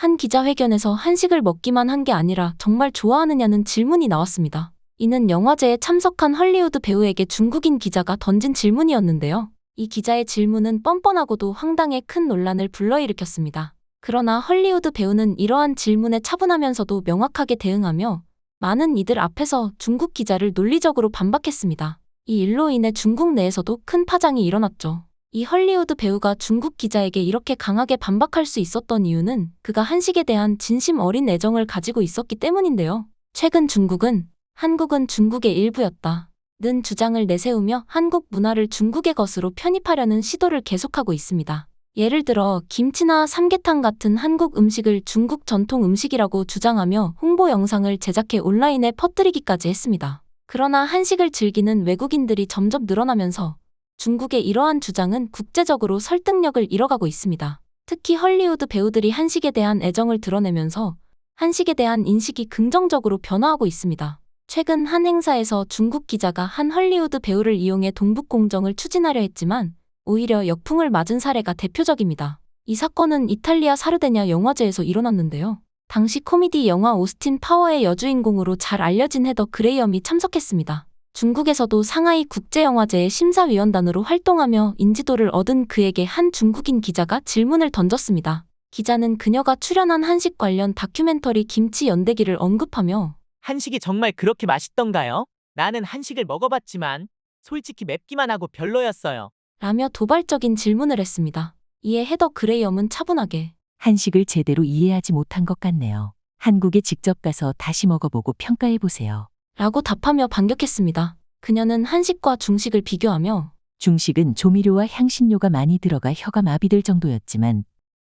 한 기자회견에서 한식을 먹기만 한 게 아니라 정말 좋아하느냐는 질문이 나왔습니다. 이는 영화제에 참석한 헐리우드 배우에게 중국인 기자가 던진 질문이었는데요. 이 기자의 질문은 뻔뻔하고도 황당해 큰 논란을 불러일으켰습니다. 그러나 헐리우드 배우는 이러한 질문에 차분하면서도 명확하게 대응하며 많은 이들 앞에서 중국 기자를 논리적으로 반박했습니다. 이 일로 인해 중국 내에서도 큰 파장이 일어났죠. 이 헐리우드 배우가 중국 기자에게 이렇게 강하게 반박할 수 있었던 이유는 그가 한식에 대한 진심 어린 애정을 가지고 있었기 때문인데요. 최근 중국은 한국은 중국의 일부였다. 는 주장을 내세우며 한국 문화를 중국의 것으로 편입하려는 시도를 계속하고 있습니다. 예를 들어 김치나 삼계탕 같은 한국 음식을 중국 전통 음식이라고 주장하며 홍보 영상을 제작해 온라인에 퍼뜨리기까지 했습니다. 그러나 한식을 즐기는 외국인들이 점점 늘어나면서 중국의 이러한 주장은 국제적으로 설득력을 잃어가고 있습니다. 특히 헐리우드 배우들이 한식에 대한 애정을 드러내면서 한식에 대한 인식이 긍정적으로 변화하고 있습니다. 최근 한 행사에서 중국 기자가 한 헐리우드 배우를 이용해 동북공정을 추진하려 했지만 오히려 역풍을 맞은 사례가 대표적입니다. 이 사건은 이탈리아 사르데냐 영화제에서 일어났는데요. 당시 코미디 영화 오스틴 파워의 여주인공으로 잘 알려진 헤더 그레이엄이 참석했습니다. 중국에서도 상하이 국제영화제의 심사위원단으로 활동하며 인지도를 얻은 그에게 한 중국인 기자가 질문을 던졌습니다. 기자는 그녀가 출연한 한식 관련 다큐멘터리 김치 연대기를 언급하며 한식이 정말 그렇게 맛있던가요? 나는 한식을 먹어봤지만 솔직히 맵기만 하고 별로였어요. 라며 도발적인 질문을 했습니다. 이에 헤더 그레이엄은 차분하게 한식을 제대로 이해하지 못한 것 같네요. 한국에 직접 가서 다시 먹어보고 평가해 보세요. 라고 답하며 반격했습니다. 그녀는 한식과 중식을 비교하며 중식은 조미료와 향신료가 많이 들어가 혀가 마비될 정도였지만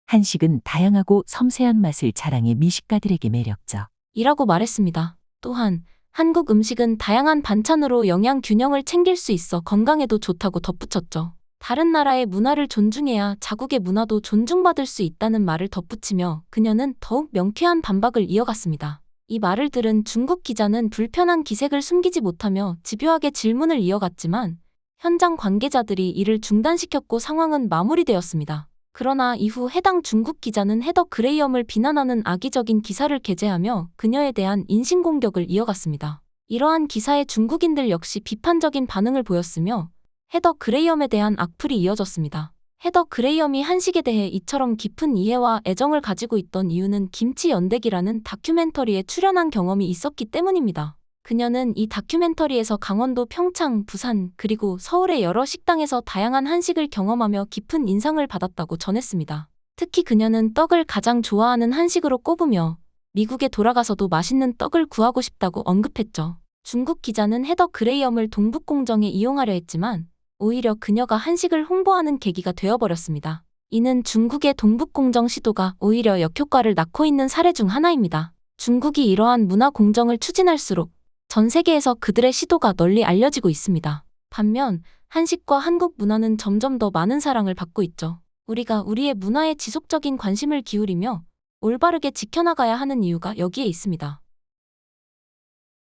한식은 다양하고 섬세한 맛을 자랑해 미식가들에게 매력적. 이라고 말했습니다. 또한 한국 음식은 다양한 반찬으로 영양 균형을 챙길 수 있어 건강에도 좋다고 덧붙였죠. 다른 나라의 문화를 존중해야 자국의 문화도 존중받을 수 있다는 말을 덧붙이며 그녀는 더욱 명쾌한 반박을 이어갔습니다. 이 말을 들은 중국 기자는 불편한 기색을 숨기지 못하며 집요하게 질문을 이어갔지만 현장 관계자들이 이를 중단시켰고 상황은 마무리되었습니다. 그러나 이후 해당 중국 기자는 헤더 그레이엄을 비난하는 악의적인 기사를 게재하며 그녀에 대한 인신공격을 이어갔습니다. 이러한 기사에 중국인들 역시 비판적인 반응을 보였으며 헤더 그레이엄에 대한 악플이 이어졌습니다. 헤더 그레이엄이 한식에 대해 이처럼 깊은 이해와 애정을 가지고 있던 이유는 김치 연대기라는 다큐멘터리에 출연한 경험이 있었기 때문입니다. 그녀는 이 다큐멘터리에서 강원도 평창, 부산, 그리고 서울의 여러 식당에서 다양한 한식을 경험하며 깊은 인상을 받았다고 전했습니다. 특히 그녀는 떡을 가장 좋아하는 한식으로 꼽으며 미국에 돌아가서도 맛있는 떡을 구하고 싶다고 언급했죠. 중국 기자는 헤더 그레이엄을 동북공정에 이용하려 했지만 오히려 그녀가 한식을 홍보하는 계기가 되어버렸습니다. 이는 중국의 동북공정 시도가 오히려 역효과를 낳고 있는 사례 중 하나입니다. 중국이 이러한 문화 공정을 추진할수록 전 세계에서 그들의 시도가 널리 알려지고 있습니다. 반면 한식과 한국 문화는 점점 더 많은 사랑을 받고 있죠. 우리가 우리의 문화에 지속적인 관심을 기울이며 올바르게 지켜나가야 하는 이유가 여기에 있습니다.